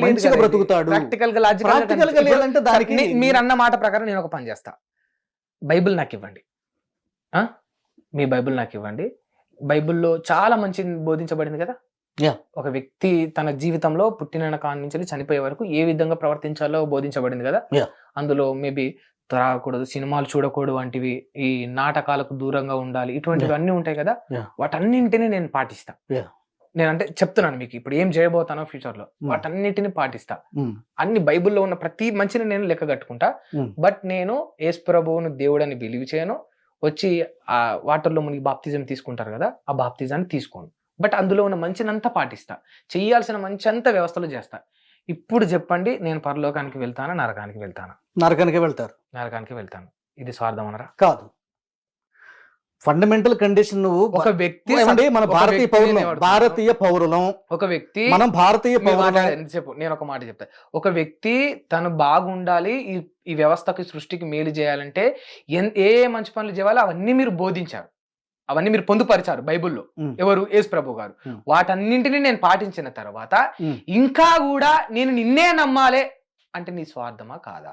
మంచిగా బ్రతుకుతాడు. ప్రాక్టికల్గా లాజికల్ ప్రాక్టికల్గా లేదంటే దానికి మీరు అన్న మాట ప్రకారం నేను ఒక పని చేస్తా. బైబిల్ నాకు ఇవ్వండి? మీ బైబిల్ నాకు ఇవ్వండి. బైబిల్లో చాలా మంచి బోధించబడింది కదా. ఒక వ్యక్తి తన జీవితంలో పుట్టిన కాని నుంచి చనిపోయే వరకు ఏ విధంగా ప్రవర్తించాలో బోధించబడింది కదా. అందులో మేబీ త్రాగకూడదు సినిమాలు చూడకూడదు వంటివి ఈ నాటకాలకు దూరంగా ఉండాలి ఇటువంటివి అన్ని ఉంటాయి కదా. వాటన్నింటినీ నేను పాటిస్తా. Yeah. నేను అంటే చెప్తున్నాను మీకు ఇప్పుడు ఏం చేయబోతానో ఫ్యూచర్లో. వాటన్నిటిని పాటిస్తా. అన్ని బైబిల్లో ఉన్న ప్రతి మంచిని నేను లెక్క కట్టుకుంటా. బట్ నేను యేసు ప్రభువును దేవుడని బిలీవ్ చేయను. వచ్చి ఆ వాటర్లో మునిగి బాప్తిజం తీసుకుంటారు కదా ఆ బాప్తిజాన్ని తీసుకోను. బట్ అందులో ఉన్న మంచినంతా పాటిస్తా. చేయాల్సిన మంచి అంతా వ్యవస్థలో చేస్తా. ఇప్పుడు చెప్పండి నేను పరలోకానికి వెళ్తానా నరకానికి వెళ్తానా? నరకానికి వెళ్తారు. నరకానికి వెళ్తాను. ఇది స్వార్థం అనరా కాదు. ఫండమెంటల్ కండిషన్ నువ్వు ఒక వ్యక్తి ఏమండి? మన భారతీయ పౌరులం భారతీయ పౌరులం. ఒక వ్యక్తి మనం భారతీయ పౌరులం. ఎంతసేపు నేను ఒక మాట చెప్తా. ఒక వ్యక్తి తను బాగుండాలి ఈ ఈ వ్యవస్థకి సృష్టికి మేలు చేయాలంటే ఏ ఏ మంచి పనులు చేయాలో అవన్నీ మీరు బోధించారు అవన్నీ మీరు పొందుపరిచారు బైబిల్లో. ఎవరు? యేసు ప్రభు గారు. వాటన్నింటినీ నేను పాటించిన తర్వాత. ఇంకా కూడా నేను నిన్నే నమ్మాలే అంటే నీ స్వార్థమా కాదా?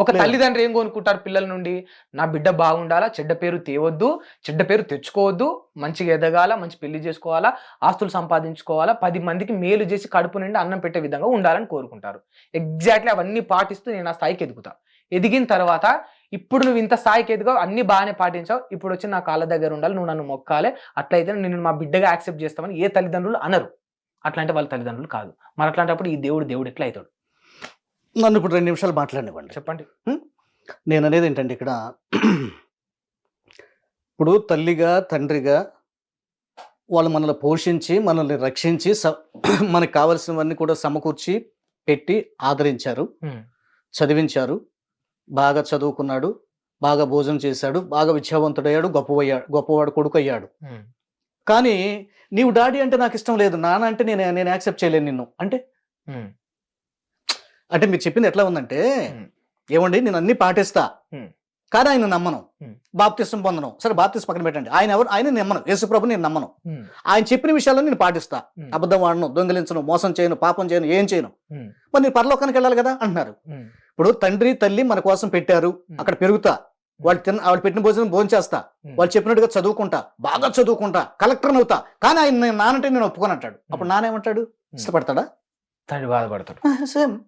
ఒక లేదు. తల్లిదండ్రి ఏం కొనుక్కుంటారు పిల్లల నుండి? నా బిడ్డ బాగుండాలా? చెడ్డ పేరు తేవద్దు. చెడ్డ పేరు తెచ్చుకోవద్దు. మంచిగా ఎదగాల? మంచి పెళ్ళి చేసుకోవాలా? ఆస్తులు సంపాదించుకోవాలా? పది మందికి మేలు చేసి కడుపు నిండి అన్నం పెట్టే విధంగా ఉండాలని కోరుకుంటారు. ఎగ్జాక్ట్లీ అవన్నీ పాటిస్తూ నేను ఆ స్థాయికి ఎదుగుతా. ఎదిగిన తర్వాత ఇప్పుడు నువ్వు ఇంత స్థాయికి ఎదిగావు అన్ని బాగానే పాటించావు. ఇప్పుడు వచ్చి నా కాళ్ళ దగ్గర ఉండాలి నువ్వు నన్ను మొక్కాలే. అట్లయితే నేను మా బిడ్డగా యాక్సెప్ట్ చేస్తామని ఏ తల్లిదండ్రులు అనరు. అట్లాంటి వాళ్ళ తల్లిదండ్రులు కాదు. మరి అట్లాంటప్పుడు ఈ దేవుడు దేవుడు ఎట్లా అవుతాడు? నన్ను ఇప్పుడు రెండు నిమిషాలు మాట్లాడివ్వండి చెప్పండి. నేను అనేది ఏంటంటే ఇక్కడ ఇప్పుడు తల్లిగా తండ్రిగా వాళ్ళు మనల్ని పోషించి మనల్ని రక్షించి స- మనకు కావలసినవన్నీ కూడా సమకూర్చి పెట్టి ఆదరించారు. చదివించారు. బాగా చదువుకున్నాడు. బాగా భోజనం చేశాడు. బాగా విద్యావంతుడయ్యాడు. గొప్పవయ్యాడు గొప్పవాడు కొడుకు అయ్యాడు. కానీ నీవు డాడీ అంటే నాకు ఇష్టం లేదు. నాన్న అంటే నేను నేను యాక్సెప్ట్ చేయలేను నిన్ను. అంటే. అంటే మీరు చెప్పింది ఎట్లా ఉందంటే. ఏమండి నేను అన్ని పాటిస్తా. కానీ ఆయన నమ్మను. బాప్తిస్తం పొందను. సరే బాప్తిస్తం పక్కన పెట్టండి. ఆయన ఎవరు? ఆయన నమ్మను. యేసుప్రభు నేను నమ్మను. ఆయన చెప్పిన విషయాలను నేను పాటిస్తా. అబద్ధం వాడను దొంగిలించను మోసం చేయను పాపం చేయను ఏం చేయను. మరి నేను పరలోకానికి వెళ్ళాలి కదా అంటున్నారు. ఇప్పుడు తండ్రి తల్లి మన కోసం పెట్టారు. అక్కడ పెరుగుతా. వాళ్ళు తిన్న వాళ్ళు పెట్టిన భోజనం భోజనం చేస్తా. వాళ్ళు చెప్పినట్టుగా చదువుకుంటా. బాగా చదువుకుంటా. కలెక్టర్ అవుతా. కానీ ఆయన నేను నానంటే నేను ఒప్పుకొని అంటాడు. అప్పుడు నానేమంటాడు? ఇష్టపడతాడా? తండ్రి బాధపడతాడు. Same.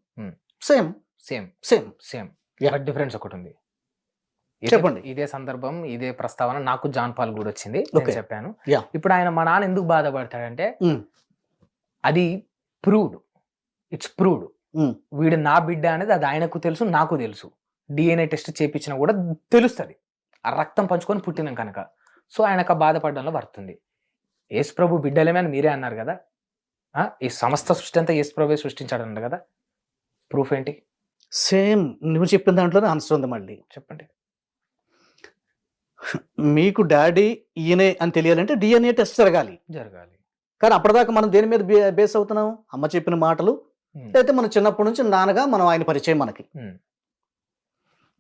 Same same same same. But difference ఒకటి ఉంది ఇదే- చెప్పండి. ఇదే సందర్భం ఇదే ప్రస్తావన నాకు జాన్ పాల్ కూడా వచ్చింది. చెప్పాను. ఇప్పుడు ఆయన మా నాన్న ఎందుకు బాధపడతాడంటే Hmm. అది ప్రూవ్డ్. It's proved. Hmm. వీడు నా బిడ్డ అనేది అది ఆయనకు తెలుసు నాకు తెలుసు. డిఎన్ఏ టెస్ట్ చేపించినా కూడా తెలుస్తుంది. ఆ రక్తం పంచుకొని పుట్టినాం కనుక. సో ఆయనకు బాధపడడంలో పడుతుంది యేసు ప్రభు బిడ్డలేమే అని మీరే అన్నారు కదా? ఆ, ఈ సమస్త సృష్టి అంతా యేసు ప్రభు సృష్టించాడు అన్నారు కదా? ప్రూఫ్ ఏంటి సేమ్ నువ్వు చెప్పిన దాంట్లోనే ఆన్సర్ ఉంది మళ్ళీ చెప్పండి మీకు డాడీ ఈయనే అని తెలియాలంటే డిఎన్ఏ టెస్ట్ జరగాలి జరగాలి కానీ అప్పటిదాకా మనం దేని మీద బేస్ అవుతున్నాం అమ్మ చెప్పిన మాటలు. అయితే మనం చిన్నప్పటి నుంచి నాన్నగా మనం ఆయన పరిచయం మనకి.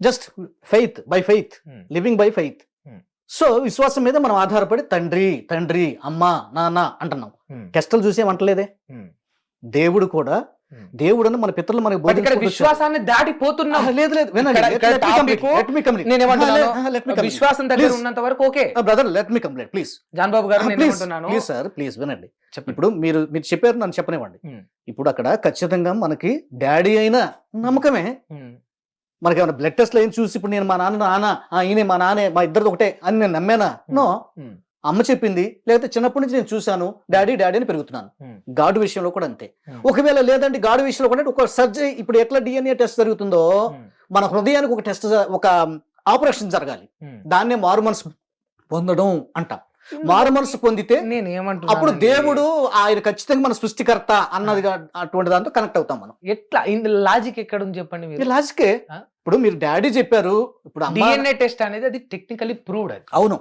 Just faith by faith. Living by faith. So విశ్వాసం మీద మనం ఆధారపడి తండ్రి తండ్రి అమ్మ నాన్న అంటున్నాం. టెస్టులు చూసేమంటలేదే. దేవుడు కూడా. దేవుడని మన పితరులు మనకి ఇక్కడ. విశ్వాసాన్ని దాటిపోతున్నాం. లేదు లేదు. విశ్వాసం దగ్గర. ఉన్నంత వరకు okay. Brother let me complete please John Babu garu please sir please వినండి. ఇప్పుడు మీరు మీరు చెప్పారు నన్ను చెప్పనివ్వండి. Hmm. ఇప్పుడు అక్కడ ఖచ్చితంగా మనకి డాడీ అయినా నమ్మకమే. ఉమ్, మనకి ఏమైనా బ్లడ్ టెస్ట్ ఏం చూసి ఇప్పుడు నేను మా నాన్న నాన్న ఈయనే మా నాన్నే మా ఇద్దరిది ఒకటే అని నేను నమ్మానా? నో అమ్మ చెప్పింది లేకపోతే చిన్నప్పటి నుంచి నేను చూశాను డాడీ డాడీ అని పెరుగుతున్నాను. గాడు విషయంలో కూడా అంతే. ఒకవేళ లేదంటే గాడు విషయంలో కూడా ఒక సర్జరీ ఇప్పుడు ఎట్లా డిఎన్ఏ టెస్ట్ జరుగుతుందో మన హృదయానికి ఒక టెస్ట్ ఒక ఆపరేషన్ జరగాలి. దాన్నే మారు మనసు పొందడం అంటాం మారు మనసు పొందితే నేను ఏమంటున్నాను అప్పుడు దేవుడు ఆయన ఖచ్చితంగా మన సృష్టికర్త అన్నది అటువంటి దాంతో కనెక్ట్ అవుతాం మనం. ఎట్లా? లాజిక్ ఎక్కడ ఉంది చెప్పండి మీరు? లాజికే? ఇప్పుడు మీరు డాడీ చెప్పారు ఇప్పుడు డిఎన్ఏ టెస్ట్ అనేది అది టెక్నికలీ ప్రూవ్డ్ అది. అవును.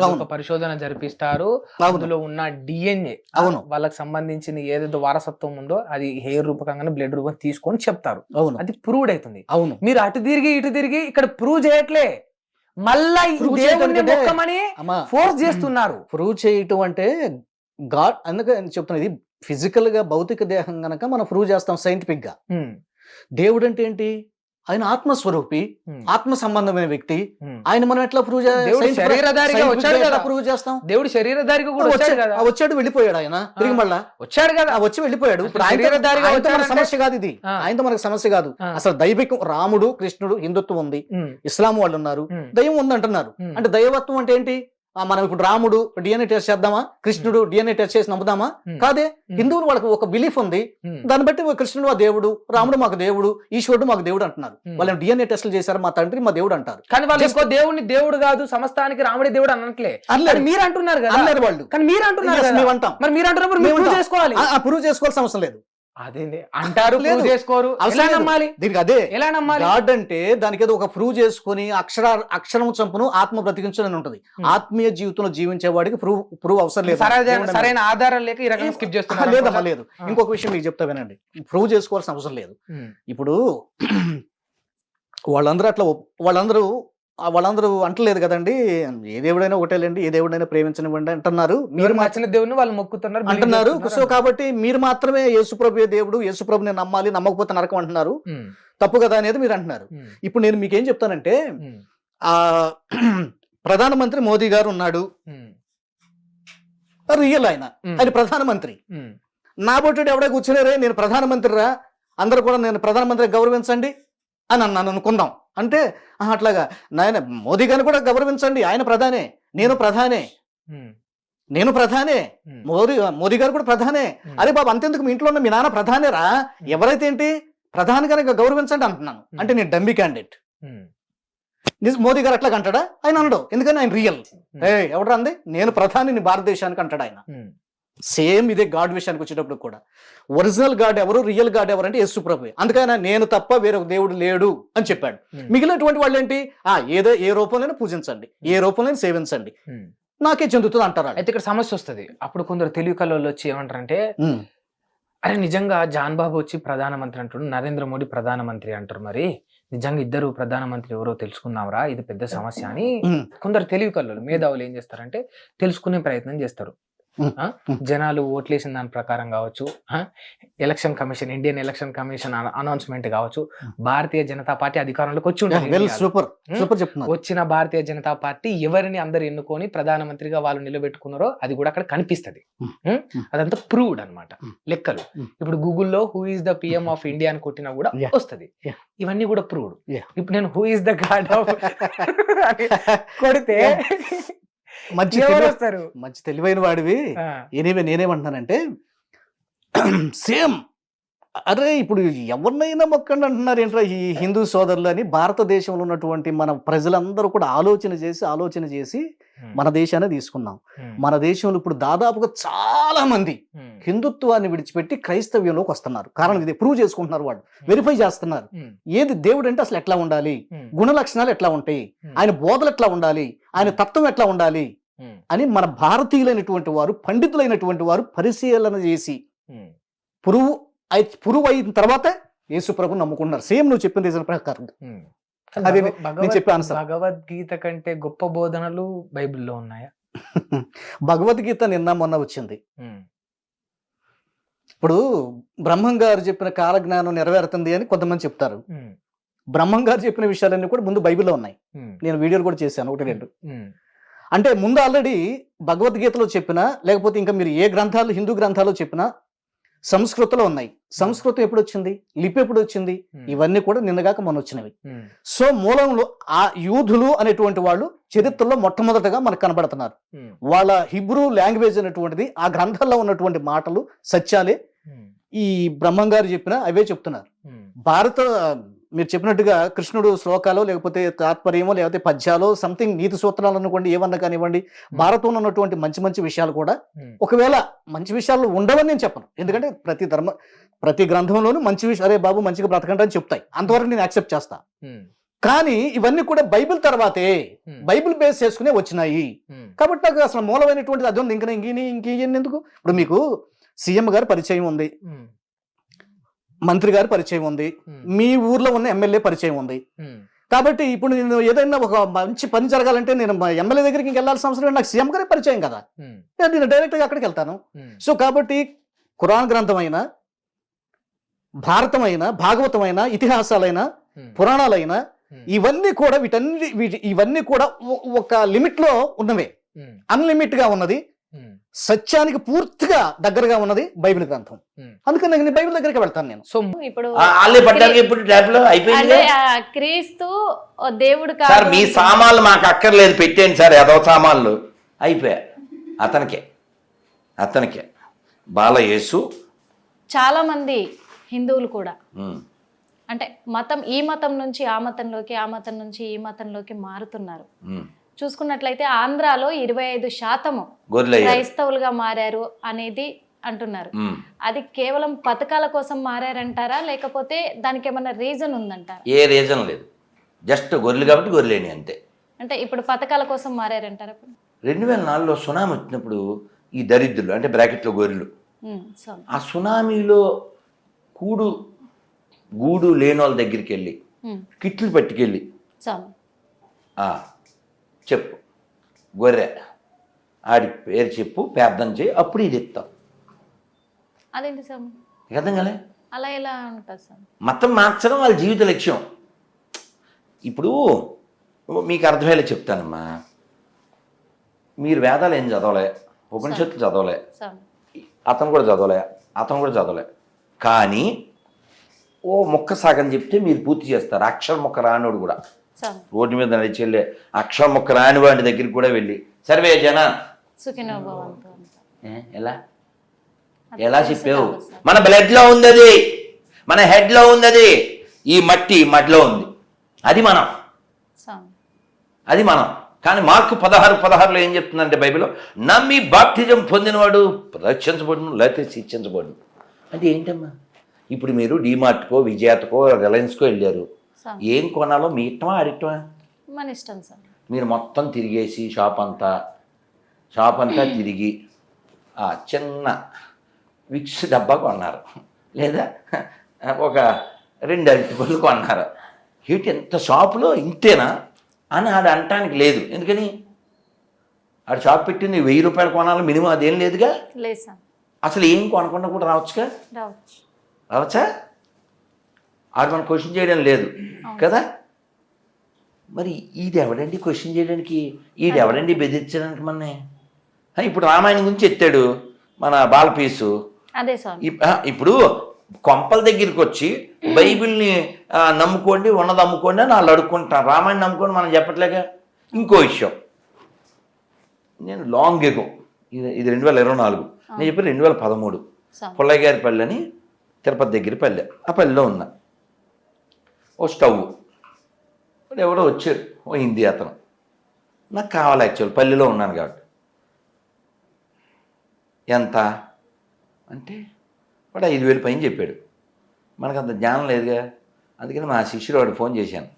ఒక. పరిశోధన జరిపిస్తారు. అందులో ఉన్న డిఎన్ఏ అవును. వాళ్ళకి సంబంధించిన ఏదైతే వారసత్వం ఉందో అది హెయిర్ రూపకంగా బ్లడ్ రూపం తీసుకొని చెప్తారు. అవును. అది ప్రూవ్డ్ అవుతుంది. అవును. మీరు అటు తిరిగి ఇటు తిరిగి ఇక్కడ ప్రూవ్ చేయట్లే. మళ్ళా దేవుణ్ణి మొక్కమని ఫోర్స్ చేస్తున్నారు. ప్రూవ్ చేయటం అంటే గాడ్ అందుకే నేను చెప్తున్నా ఇది ఫిజికల్గా భౌతిక దేహం గనక మనం ప్రూవ్ చేస్తాం సైంటిఫిక్గా దేవుడు అంటే ఏంటి? ఆయన ఆత్మస్వరూపి ఆత్మ సంబంధమైన వ్యక్తి. ఆయన మనం ఎట్లా ప్రూవ్ దేవుడు శరీరధారిగా వచ్చాడు కదా. ప్రూవ్ చేస్తాం. దేవుడు శరీరధారిగా కూడా వచ్చాడు కదా. వెళ్ళిపోయాడు ఆయన తిరిగి మళ్ళా. వచ్చాడు కదా. వచ్చి వెళ్ళిపోయాడు. వచ్చాడంటే- సమస్య కాదు ఇది. ఆయనతో మనకు సమస్య కాదు. అసలు దైవికం రాముడు కృష్ణుడు హిందుత్వం ఉంది. ఇస్లాం వాళ్ళు ఉన్నారు. దైవం ఉంది అంటున్నారు. అంటే దైవత్వం అంటే ఏంటి? మనం ఇప్పుడు రాముడు డిఎన్ఏ టెస్ట్ చేద్దామా? కృష్ణుడు డిఎన్ఏ టెస్ట్ చేసి నమ్ముదామా? ఉమ్. కాదే ఉమ్. హిందువులు వాళ్ళకి ఒక బిలీఫ్ ఉంది. దాన్ని బట్టి కృష్ణుడు మా దేవుడు రాముడు మాకు దేవుడు ఈశ్వరుడు మాకు దేవుడు అంటున్నారు. ఉమ్. వాళ్ళు డిఎన్ఏ టెస్టులు చేశారు మా తండ్రి మా దేవుడు అంటారు. కానీ వాళ్ళు ఇంకో దేవుడిని దేవుడు కాదు సమస్తానికి రాముడి దేవుడు అనట్లే. మీరు అంటున్నారు కదా. వాళ్ళు. కానీ మీరు అంటున్నారు మేము అంటాం మరి మీరు అంటున్నప్పుడు అంటాం. చేసుకోవాలి. ఆ ప్రూవ్ చేసుకోవాల్సిన అవసరం లేదు. అదేంది అంటారు చేసుకోరు. లేదు. నమ్మాలి? దీనికి అదే ఎలా నమ్మాలి? గాడ్ అంటే దానికి ఏదో ఒక ప్రూవ్ చేసుకుని అక్షర అక్షరం చంపును ఆత్మ బ్రతికించని ఉంటుంది. ఆత్మీయ జీవితంలో జీవించే వాడికి ప్రూవ్ ప్రూవ్ అవసరం లేదు. సరైన ఆధారం లేక ఈ రకంగా స్కిప్ చేస్తున్నారు లేదమ్మా. లేదు. ఇంకొక విషయం మీకు చెప్తా వినండి. ప్రూవ్ చేసుకోవాల్సిన అవసరం లేదు. ఇప్పుడు వాళ్ళందరూ అట్లా వాళ్ళందరూ వాళ్ళందరూ అంటలేదు కదండి. ఏ దేవుడైనా ఒకటేలేండి ఏ దేవుడైనా ప్రేమించనివ్వండి అంటున్నారు. మీరు మీరు మా- నచ్చిన దేవుని వాళ్ళు మొక్కుతున్నారు అంటున్నారు. సో కాబట్టి మీరు మాత్రమే యేసుప్రభు దేవుడు యేసుప్రభుని నమ్మాలి నమ్మకపోతే నరకం అంటున్నారు. తప్పు కదా అనేది మీరు అంటున్నారు. ఇప్పుడు నేను మీకేం చెప్తానంటే ఆ ప్రధానమంత్రి మోదీ గారు ఉన్నాడు. రియల్ ఆయన. ఆయన ప్రధానమంత్రి. నా బొట్టుడు ఎవడే కూర్చున్నారే నేను ప్రధానమంత్రి రా అందరూ కూడా నేను ప్రధానమంత్రి గౌరవించండి అని అన్నాను అనుకుందాం. అంటే "ఆహా, అట్లాగా నాయన మోదీ గారిని కూడా గౌరవించండి. ఆయన ప్రధానే. నేను ప్రధానే. నేను ప్రధానే. మోదీ మోదీ గారు కూడా ప్రధానే. అరే బాబు అంతెందుకు మీ ఇంట్లో ఉన్న మీ నాన్న ప్రధానేరా? ఎవరైతే ఏంటి? ప్రధాని కనుక గౌరవించండి అంటున్నాను. అంటే నేను డమ్మి క్యాండిడేట్. మోదీ గారు అట్లా అంటాడా? ఆయన అనడు. ఎందుకని? ఆయన రియల్. ఏ ఎవడు అంది? నేను ప్రధానిని భారతదేశానికి అంటాడు ఆయన. సేమ్ ఇదే గాడ్ విషయానికి వచ్చేటప్పుడు కూడా. ఒరిజినల్ గాడ్ ఎవరు రియల్ గాడ్ ఎవరు అంటే యేసు ప్రభు అందుకని నేను తప్ప వేరొక దేవుడు లేడు అని చెప్పాడు. ఉమ్, మిగిలినటువంటి వాళ్ళు ఏంటి ఆ ఏదో ఏ రూపంలోనే పూజించండి. ఏ రూపంలో సేవించండి. ఉమ్. నాకే చెందుతుంది అంటారు. అయితే ఇక్కడ సమస్య వస్తది. అప్పుడు కొందరు తెలివి కళ్ళు వచ్చి ఏమంటారంటే ఉమ్, అరే నిజంగా జాన్ బాబు వచ్చి ప్రధానమంత్రి అంటాడు నరేంద్ర మోడీ ప్రధానమంత్రి అంటారు మరి. నిజంగా ఇద్దరు ప్రధానమంత్రి ఎవరో తెలుసుకుందాంరా ఇది పెద్ద సమస్య అని కొందరు తెలివి కళ్ళు మేధావులు ఏం చేస్తారంటే తెలుసుకునే ప్రయత్నం చేస్తారు. జనాలు ఓట్లేసిన దాని ప్రకారం కావచ్చు? Election commission Indian election commission అన- అనౌన్స్మెంట్ కావచ్చు భారతీయ జనతా పార్టీ అధికారంలోకి వచ్చి ఉంటుంది వచ్చిన భారతీయ జనతా పార్టీ ఎవరిని అందరు ఎన్నుకొని ప్రధానమంత్రిగా వాళ్ళు నిలబెట్టుకున్నారో అది కూడా అక్కడ కనిపిస్తది. అదంతా ప్రూవ్డ్ అన్నమాట ఉమ్. లెక్కలు. ఇప్పుడు గూగుల్లో who is the PM of India అని కొట్టినా కూడా. వస్తది. ఇవన్నీ కూడా ప్రూవ్డ్. ఇప్పుడు నేను who is the God of కొడితే మంచి వస్తారు? మంచి తెలివైన వాడివి. ఎనీవే నేనేమంటున్నానంటే సేమ్ అరే ఇప్పుడు ఎవరినైనా మొక్కండి అంటున్నారు. ఏంట్రా ఈ హిందూ సోదరులు అని భారతదేశంలో ఉన్నటువంటి మన ప్రజలందరూ కూడా ఆలోచన చేసి ఆలోచన చేసి మన దేశాన్ని తీసుకున్నాం. మన దేశంలో ఇప్పుడు దాదాపుగా చాలా మంది హిందుత్వాన్ని విడిచిపెట్టి క్రైస్తవ్యంలోకి వస్తున్నారు. కారణం ఇది ప్రూవ్ చేసుకుంటున్నారు వాళ్ళు. వెరిఫై చేస్తున్నారు. ఏది దేవుడు అంటే అసలు ఎట్లా ఉండాలి? గుణ లక్షణాలు ఎట్లా ఉంటాయి? ఆయన బోధలు ఎట్లా ఉండాలి? ఆయన తత్వం ఎట్లా ఉండాలి? అని మన భారతీయులైనటువంటి వారు పండితులైనటువంటి వారు పరిశీలన చేసి. పురువు అయి- పురువు అయిన తర్వాత యేసు ప్రభు నమ్ముకున్నారు. సేమ్ నువ్వు చెప్పిన రీజన్ ప్రకారం. అది నేను. భగవద్గీత కంటే గొప్ప బోధనలు బైబిల్లో ఉన్నాయా? భగవద్గీత నిన్న మొన్న వచ్చింది. ఇప్పుడు బ్రహ్మం గారు చెప్పిన కాలజ్ఞానం నెరవేరుతుంది అని కొంతమంది చెప్తారు. బ్రహ్మం గారు చెప్పిన విషయాలన్నీ కూడా ముందు బైబిల్లో ఉన్నాయి. నేను వీడియోలు కూడా చేశాను ఒకటి రెండు. అంటే ముందు ఆల్రెడీ భగవద్గీతలో చెప్పినా లేకపోతే ఇంకా మీరు ఏ గ్రంథాలు హిందూ గ్రంథాలు చెప్పినా సంస్కృతంలో ఉన్నాయి. సంస్కృతం ఎప్పుడు వచ్చింది లిపి ఎప్పుడు వచ్చింది ఇవన్నీ కూడా నిన్నగాక మొన్న వచ్చినవి సో మూలంలో ఆ యూదులు అనేటువంటి వాళ్ళు చరిత్రలో మొట్టమొదటగా మనకు కనబడుతున్నారు. వాళ్ళ హిబ్రూ లాంగ్వేజ్ అనేటువంటిది ఆ గ్రంథాల్లో ఉన్నటువంటి మాటలు సత్యాలే ఈ బ్రహ్మం గారు చెప్పిన అవే చెప్తున్నారు. భారత మీరు చెప్పినట్టుగా కృష్ణుడు శ్లోకాలు లేకపోతే తాత్పర్యమో లేకపోతే పద్యాలు సంథింగ్ నీతి సూత్రాలు అనుకోండి ఏమన్నా కానివ్వండి భారతంలో ఉన్నటువంటి మంచి మంచి విషయాలు కూడా ఒకవేళ మంచి విషయాలు ఉండవని నేను చెప్పను. ఎందుకంటే ప్రతి ధర్మ ప్రతి గ్రంథంలోనూ మంచి విషయం అరే బాబు మంచిగా బ్రతకండి అని చెప్తాయి. అంతవరకు నేను యాక్సెప్ట్ చేస్తా. కానీ ఇవన్నీ కూడా బైబిల్ తర్వాతే బైబిల్ బేస్ చేసుకునే వచ్చినాయి. కాబట్టి నాకు అసలు మూలమైనటువంటిది అది ఉంది. ఇంకా ఇంక ఇంకేం ఎందుకు? ఇప్పుడు మీకు సీఎం గారు పరిచయం ఉంది. మంత్రి గారు పరిచయం ఉంది. ఉమ్, మీ ఊర్లో ఉన్న ఎమ్మెల్యే పరిచయం ఉంది. ఉమ్, కాబట్టి ఇప్పుడు నేను ఏదైనా ఒక మంచి పని జరగాలంటే నేను ఎమ్మెల్యే దగ్గరికి వెళ్ళాల్సిన అవసరం. నాకు సీఎం గారే పరిచయం కదా. ఉమ్, నేను డైరెక్ట్గా అక్కడికి వెళ్తాను? సో కాబట్టి ఖురాన్ గ్రంథమైన భారతమైన భాగవతమైన ఇతిహాసాలైన పురాణాలైన ఇవన్నీ కూడా వీటన్ని వీటి ఇవన్నీ కూడా ఒక లిమిట్లో ఉన్నవే. అన్లిమిట్గా ఉన్నది. సత్యానికి పూర్తిగా దగ్గరగా ఉన్నది బైబిల్ గ్రంథం. ఉమ్. అందుకని నేను బైబిల్ దగ్గరికి వెళ్తాను నేను. సో ఇప్పుడు పడ్డానికి ఇప్పుడు లో? అయిపోయింది క్రీస్తు దేవుడు సార్ మీ సామాన్లు మాకు అక్కర్లేదు పెట్టేయండి సార్ ఏదో సామాన్లు. అయిపోయా. అతనికే. అతనికే. బాలయేసు. చాలా మంది హిందువులు కూడా. ఉమ్, అంటే మతం ఈ మతం నుంచి ఆ మతంలోకి ఆ మతం నుంచి ఈ మతంలోకి మారుతున్నారు. చూసుకున్నట్లయితే ఆంధ్రాలో ఇరవై ఐదు శాతము క్రైస్తవులుగా మారారు అనేది అంటున్నారు. అది కేవలం పథకాల కోసం మారారంటారా? లేకపోతే దానికి ఏమన్నా రీజన్ ఉందంటారా? ఏ రీజన్ లేదు. జస్ట్ గొర్రెలు కాబట్టి గొర్రెలేని అంతే. అంటే ఇప్పుడు పథకాల కోసం మారారంటారా? రెండు వేల నాలుగులో సునామీ వచ్చినప్పుడు ఈ దరిద్రులు అంటే బ్రాకెట్లో గొర్రెలు ఆ సునామీలో కూడు గూడు లేని వాళ్ళ దగ్గరికి వెళ్ళి కిట్లు పట్టుకెళ్ళి చెప్పు. గొర్రె. ఆడి పేరు చెప్పు ప్రార్థన చేయి అప్పుడు ఇది ఇస్తాం. అదేంటి సార్? అర్థం కాలే? అలా ఎలా ఉంటుంది సార్? మతం మార్చడం వాళ్ళ జీవిత లక్ష్యం. ఇప్పుడు మీకు అర్థమయ్యేలా చెప్తానమ్మా. మీరు వేదాలు ఏం చదవలే? ఉపనిషత్తులు చదవలే? అతను కూడా చదవలే? అతను కూడా చదవలే? కానీ ఓ మొక్క సాగని చెప్తే మీరు పూర్తి చేస్తారు. అక్షర మొక్క రానోడు కూడా. రోడ్డు మీద నడిచి వెళ్ళే అక్షర మొక్క రాని వాడి దగ్గరికి కూడా వెళ్ళి. సర్వే జన. ఎలా? ఎలా చెప్పావు. మన బ్లడ్లో ఉంది అది మన హెడ్లో ఉంది అది ఈ మట్టి మట్టిలో ఉంది. అది మనం. అది మనం. కానీ మార్కు పదహారు పదహారులో ఏం చెప్తుందంటే బైబిల్లో? నమ్మి బాప్టిజం పొందినవాడు రక్షించబడును లేకపోతే శిక్షించబడును. అంటే ఏంటమ్మా? ఇప్పుడు మీరు డీమార్ట్కో విజయాతకో రిలయన్స్కో వెళ్ళారు. ఏం కొనాలో మీ ఇష్టమా అడిక్టమా మన ఇష్టం సార్. మీరు మొత్తం తిరిగేసి షాప్ అంతా షాప్ అంతా తిరిగి ఆ చిన్న విక్స్ డబ్బా కొన్నారు. లేదా ఒక రెండు అరటిపళ్ళు కొన్నారు. హీట్ ఎంత షాపులో ఇంతేనా అని ఆడు అనటానికి లేదు. ఎందుకని? ఆడు షాప్ పెట్టింది వెయ్యి రూపాయలు కొనాలి మినిమం అదేం లేదుగా? లేదు సార్. అసలు ఏం కొనకుండా కూడా రావచ్చుగా? రావచ్చు. రావచ్చా? ఆడు మనం క్వశ్చన్ చేయడం లేదు. కదా? మరి ఇది ఎవడండి క్వశ్చన్ చేయడానికి? ఈడు ఎవడండి బెదిరించడానికి మనని? ఆ, ఇప్పుడు రామాయణం గురించి ఎత్తాడు మన బాలపీసు అదే ఇప్పుడు కొంపల దగ్గరికి వచ్చి బైబిల్ని నమ్ముకోండి ఉన్నది అమ్ముకోండి అని వాళ్ళు అడుక్కుంటారు రామాయణం నమ్ముకోండి మనం చెప్పట్లేగా ఇంకో విషయం. నేను లాంగ్ ఎగో ఇది ఇది రెండు వేల ఇరవై నాలుగు. నేను చెప్పి రెండు వేల పదమూడు. పుల్లయ్య గారి పల్లె అని తిరుపతి దగ్గర పల్లె. ఆ పల్లెలో ఉన్నా. ఓ స్టవ్. వాడు ఎవడో వచ్చాడు. ఓ హిందీ అతను. నాకు కావాలి యాక్చువల్ పల్లెలో ఉన్నాను కాబట్టి. ఎంత? అంటే వాడు ఐదు వేలు పైన చెప్పాడు. మనకు అంత జ్ఞానం లేదుగా. అందుకని మా శిష్యుడు వాడు ఫోన్ చేశాను.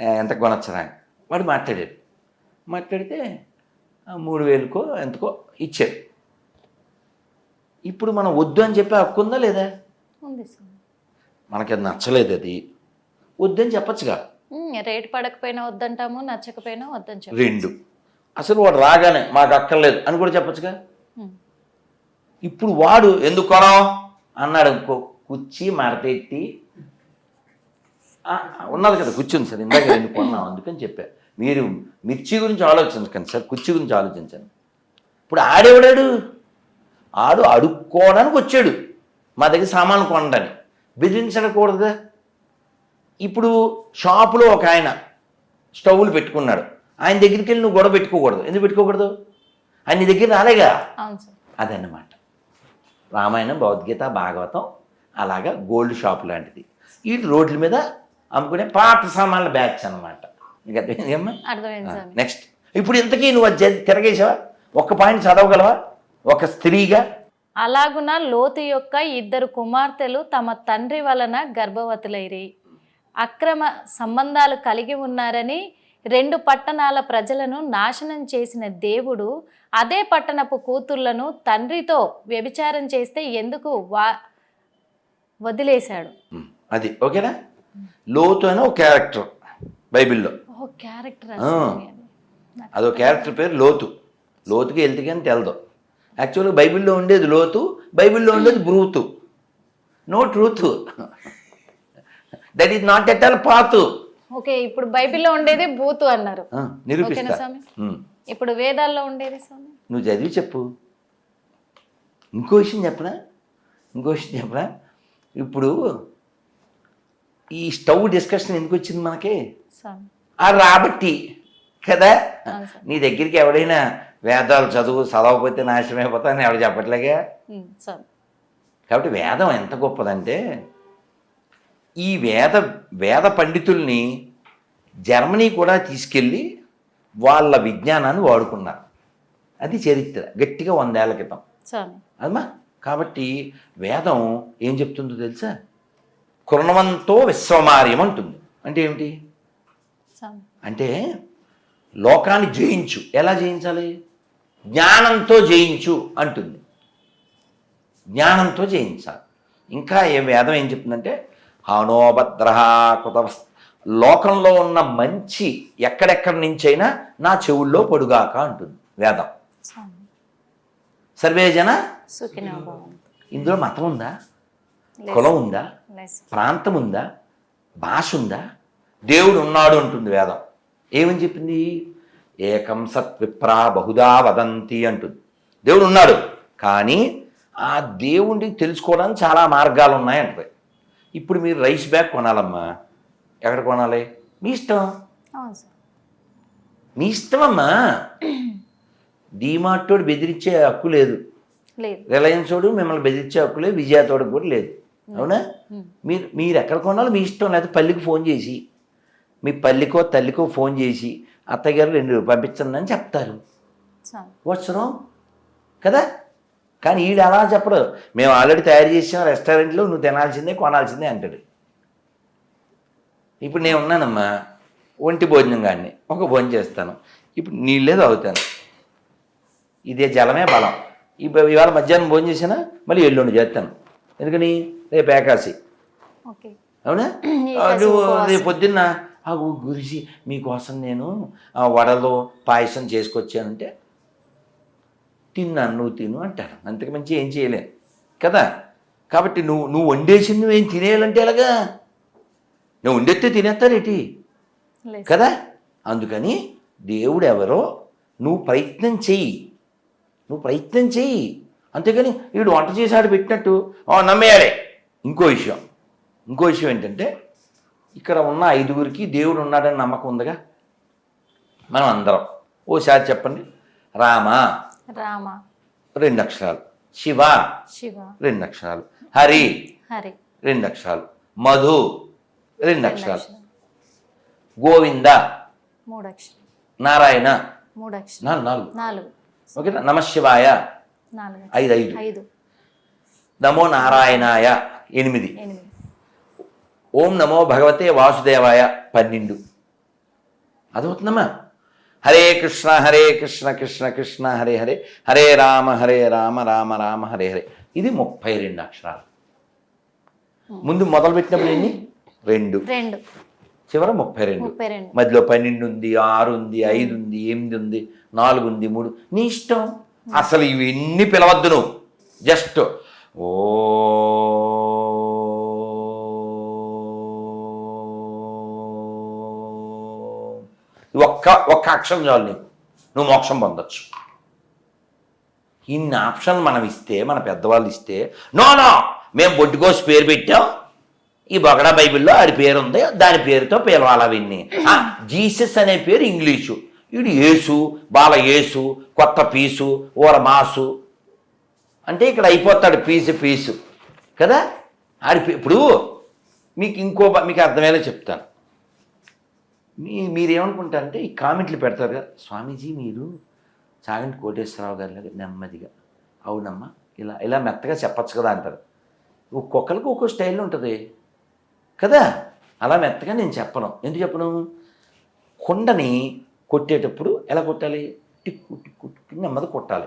"ఏ, ఎంత కొనొచ్చరా వాడు మాట్లాడాడు. మాట్లాడితే "ఆ, మూడు వేలకో ఎంతకో ఇచ్చాడు. ఇప్పుడు మనం వద్దు అని చెప్పే హక్కు ఉందా లేదా? మనకి అది నచ్చలేదు అది. వద్దని చెప్పచ్చుగా. రేట్ పడకపోయినా వద్దంటాము నచ్చకపోయినా వద్దని చెప్పి రెండు. అసలు వాడు రాగానే మాకు అక్కర్లేదు అని కూడా చెప్పచ్చుగా. ఇప్పుడు వాడు ఎందుకు కొనం అన్నాడు ఇంకో కుర్చీ మడతెట్టి "ఆ, ఉన్నది కదా కుర్చీ ఉంది సార్ ఇందాక రెండు కొన్నాం అందుకని చెప్పా. మీరు మిర్చి గురించి ఆలోచించకండి సార్ కుర్చీ గురించి ఆలోచించండి. ఇప్పుడు ఆడేవాడాడు? ఆడు అడుక్కోవడానికి వచ్చాడు. మా దగ్గర సామాన్లు కొనడానికి. బెదిరించకూడదుగా ఇప్పుడు షాపులో ఒక ఆయన స్టవ్లు పెట్టుకున్నాడు. ఆయన దగ్గరికి వెళ్ళి నువ్వు గొడవ పెట్టుకోకూడదు. ఎందుకు పెట్టుకోకూడదు? ఆయన నీ దగ్గర రాలేగా అదన్నమాట. రామాయణం భగవద్గీత భాగవతం అలాగా గోల్డ్ షాప్ లాంటిది. ఈ రోడ్ల మీద అమ్ముకునే పాత సామాన్ల బ్యాచ్ అనమాట నీకు అర్థమైంది నెక్స్ట్ ఇప్పుడు ఇంతకీ నువ్వు అది తిరగేసావా ఒక్క పాయింట్ చదవగలవా? ఒక స్త్రీగా? అలాగున లోతు యొక్క ఇద్దరు కుమార్తెలు తమ తండ్రి వలన గర్భవతులైరి. అక్రమ సంబంధాలు కలిగి ఉన్నారని రెండు పట్టణాల ప్రజలను నాశనం చేసిన దేవుడు అదే పట్టణపు కూతుర్లను తండ్రితో వ్యభిచారం చేస్తే ఎందుకు వా వదిలేశాడు? అది ఓకేనా? లోతు అని ఒక క్యారెక్టర్ బైబిల్లో. క్యారెక్టర్. అదో. క్యారెక్టర్ పేరు లోతు. లోతుకి వెళ్తే కానీ తెలదు. యాక్చువల్గా బైబిల్లో ఉండేది లోతు బైబిల్లో ఉండేది బ్రూతు. No truth that is not at all Paathu okay ఇప్పుడు బైబిల్లో ఉండేది బూతు అన్నారు. నిరూపిస్తా. స్వామి. ఇప్పుడు వేదాల్లో ఉండేది స్వామి? నువ్వు చదివి చెప్పు. ఇంకో విషయం చెప్పనా? ఇంకో విషయం చెప్పనా? ఇప్పుడు ఈ స్టవ్ డిస్కషన్ ఎందుకు వచ్చింది మనకి? ఆ రాబట్టి కదా. నీ దగ్గరికి ఎవడైనా వేదాలు చదువు చదవకపోతే నాశనం అయిపోతానని ఎవడు చెప్పట్లేగా? కాబట్టి వేదం ఎంత గొప్పదంటే ఈ వేద వేద పండితుల్ని జర్మనీ కూడా తీసుకెళ్ళి వాళ్ళ విజ్ఞానాన్ని వాడుకున్నారు. అది చరిత్ర. గట్టిగా వందేళ్ళ క్రితం. అదమ్మా కాబట్టి వేదం ఏం చెప్తుందో తెలుసా? కృణవంతో విశ్వమార్యం అంటుంది. అంటే ఏమిటి? అంటే లోకాన్ని జయించు. ఎలా జయించాలి? జ్ఞానంతో జయించు అంటుంది. జ్ఞానంతో జయించాలి. ఇంకా ఏ వేదం ఏం చెప్తుందంటే హానోభద్ర కృత లోకంలో ఉన్న మంచి ఎక్కడెక్కడి నుంచైనా నా చెవుల్లో పొడుగాక అంటుంది వేదం. సర్వేజన ఇందులో మతం ఉందా. కులం ఉందా. ప్రాంతం ఉందా? భాష ఉందా? దేవుడు ఉన్నాడు అంటుంది వేదం. ఏమని చెప్పింది? ఏకం సత్ విప్రా బహుదా వదంతి అంటుంది. దేవుడు ఉన్నాడు. కానీ ఆ దేవుడిని తెలుసుకోవడానికి చాలా మార్గాలు ఉన్నాయంటది ఇప్పుడు మీరు రైస్ బ్యాగ్ కొనాలమ్మా. ఎక్కడ కొనాలి? మీ ఇష్టం? మీ ఇష్టమమ్మా. డీమార్టోడు బెదిరించే హక్కు లేదు. లేదు. రిలయన్స్ వాడు మిమ్మల్ని బెదిరించే హక్కు లేదు. విజయతోడికి కూడా లేదు. అవునా. మీరు మీరు ఎక్కడ కొనాలో మీ ఇష్టం లేకపోతే పల్లికి ఫోన్ చేసి మీ పల్లికో తల్లికో ఫోన్ చేసి అత్తయ్య గారు రెండు పంపించండి అని చెప్తారు. వచ్చరం కదా? కానీ ఈడు అలా చెప్పడు? మేము ఆల్రెడీ తయారు చేసాం రెస్టారెంట్లో నువ్వు తినాల్సిందే కొనాల్సిందే అంటాడు. ఇప్పుడు నేను ఉన్నానమ్మా ఒంటి భోజనం కానీ ఒక భోజనం చేస్తాను. ఇప్పుడు నీళ్ళే తాగుతాను. ఇదే జలమే బలం. ఇప్పుడు ఇవాళ మధ్యాహ్నం భోజనం చేసినా మళ్ళీ ఎల్లుండి చేస్తాను. ఎందుకని? రేపు ఏకాశి. అవునా? నువ్వు. రేపు పొద్దున్న గురిసి మీకోసం నేను ఆ వడలు పాయసం చేసుకొచ్చానంటే తిన్నాను నువ్వు తిను అంటారు. అంతకు మంచి ఏం చేయలేను కదా? కాబట్టి నువ్వు నువ్వు వండేసి నువ్వేం తినేయాలంటే ఎలాగా? నువ్వు వండెత్తే తినేస్తారేటి కదా? అందుకని దేవుడు ఎవరో నువ్వు ప్రయత్నం చెయ్యి. నువ్వు ప్రయత్నం చెయ్యి. అంతేగాని వీడు వంట చేసాడు పెట్టినట్టు. "ఆ, నమ్మేయాలి. ఇంకో విషయం. ఇంకో విషయం ఏంటంటే ఇక్కడ ఉన్న ఐదుగురికి దేవుడు ఉన్నాడని నమ్మకం ఉందిగా? మనం అందరం. ఓసారి చెప్పండి. రామ? రామ. రెండు అక్షరాలు. శివ. శివ. రెండు అక్షరాలు. హరి. హరి. రెండు అక్షరాలు. మధు. రెండు అక్షరాలు. అక్షరాలు. గోవింద. మూడు అక్షరం నారాయణ. మూడు అక్షరం నాలుగు నాలుగు. ఓకేనా? నమశివాయ ఐదు ఐదు. ఐదు. నమో నారాయణాయ. ఎనిమిది. ఎనిమిది. ఓం నమో భగవతే వాసుదేవాయ. పన్నెండు. అదవుతుందమ్మా? హరే కృష్ణ హరే కృష్ణ కృష్ణ కృష్ణ హరే హరే. హరే రామ హరే రామ రామ రామ హరే హరే. ఇది ముప్పై రెండు అక్షరాలు. ముందు మొదలు పెట్టినప్పుడు ఎన్ని రెండు. రెండు. చివర ముప్పై రెండు. మధ్యలో పన్నెండు ఉంది ఆరు ఉంది ఐదు ఉంది ఎనిమిది ఉంది నాలుగు ఉంది మూడు. నీ ఇష్టం? అసలు ఇవన్నీ పిలవద్దు నువ్వు. జస్ట్ ఓ ఒక్క ఒక్క అక్షరం చాలు నీకు. నువ్వు మోక్షం పొందొచ్చు. ఇన్ని ఆప్షన్లు మనం ఇస్తే మన పెద్దవాళ్ళు ఇస్తే నో నో మేము బొడ్డుకోసి పేరు పెట్టాం. ఈ బొగడా బైబిల్లో ఆడి పేరు ఉంది దాని పేరుతో పిలవాలి అవన్నీ. జీసస్ అనే పేరు ఇంగ్లీషు. వీడు యేసు బాల యేసు కొత్త పీసు ఊర మాసు. అంటే ఇక్కడ అయిపోతాడు పీసు పీసు. కదా? ఆడి పే- ఇప్పుడు మీకు ఇంకో మీకు అర్థమయ్యేలా చెప్తాను. మీ మీరేమనుకుంటారంటే ఈ కామెంట్లు పెడతారు కదా స్వామీజీ మీరు చాగంటి కోటేశ్వరరావు గారి లాగా నెమ్మదిగా అవునమ్మా ఇలా ఇలా మెత్తగా చెప్పచ్చు కదా అంటారు. ఒక్కొక్కరికి ఒక్కో స్టైల్ ఉంటుంది. కదా అలా మెత్తగా నేను చెప్పను. ఎందుకు చెప్పను? కొండని కొట్టేటప్పుడు ఎలా కొట్టాలి? టిక్కు టిక్కు టిక్కు నెమ్మది కొట్టాలి.